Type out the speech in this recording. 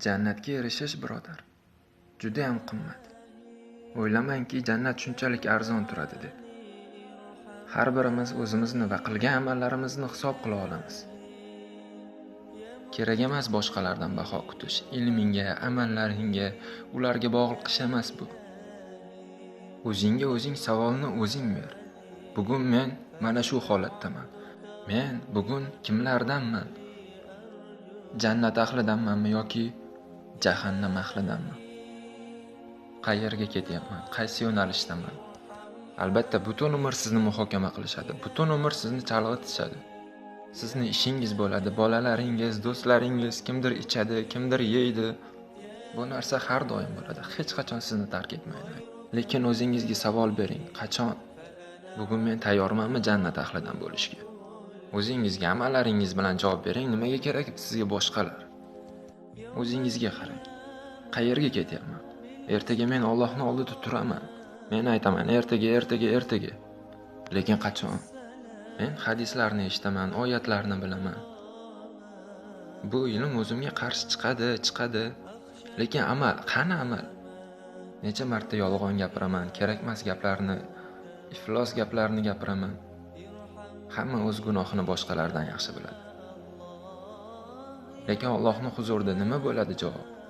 Jannatga erishish, birodar, judayam qimmat. O'ylamangki, jannat shunchalik arzon turadi deb. Har birimiz o'zimizni va qilgan amallarimizni hisob qila olamiz. Kerak emas boshqalardan baho kutish, ilmingga, amallaringga, ularga bog'liq ish emas bu. O'zingga o'zing savolni o'zing ber. Bugun men mana shu holatdaman. Men bugun kimlardanman? Jannat ahlidanmanmi yoki jahannam ahlidanmi? Qayerga ketyapman? Qaysi yo'nalishdaman? Albatta, butun umr sizni muhokama qilishadi. Butun umr sizni chalg'itishadi. Sizni ishingiz bo'ladi, bolalaringiz, do'stlaringiz, kimdir ichadi, kimdir yeydi. Bu narsa har doim bo'ladi. Hech qachon sizni tark etmaydi. Lekin o'zingizga savol bering. Qachon? Bugun men tayyormanmi jannat ahlidan bo'lishga? O'zingizga amallaringiz bilan javob bering. Nimaga kerak sizga boshqalar? O'zingizga qarang. Qayerga ketyapman? Ertaga men ollohni oldida turaman. Men aytaman ertaga, ertaga, ertaga. Lekin qachon? Men hadislarni eshitaman, oyatlarni bilaman. Bu ilm o'zimga qarshi chiqadi, chiqadi. Lekin amal, qani amal? Necha marta yolg'on gapiraman, kerakmas gaplarni, iflos gaplarni gapiraman. Hamma o'z gunohini boshqalardan yaxshi biladi. Lekin Allohning huzurida nima bo'ladi javob?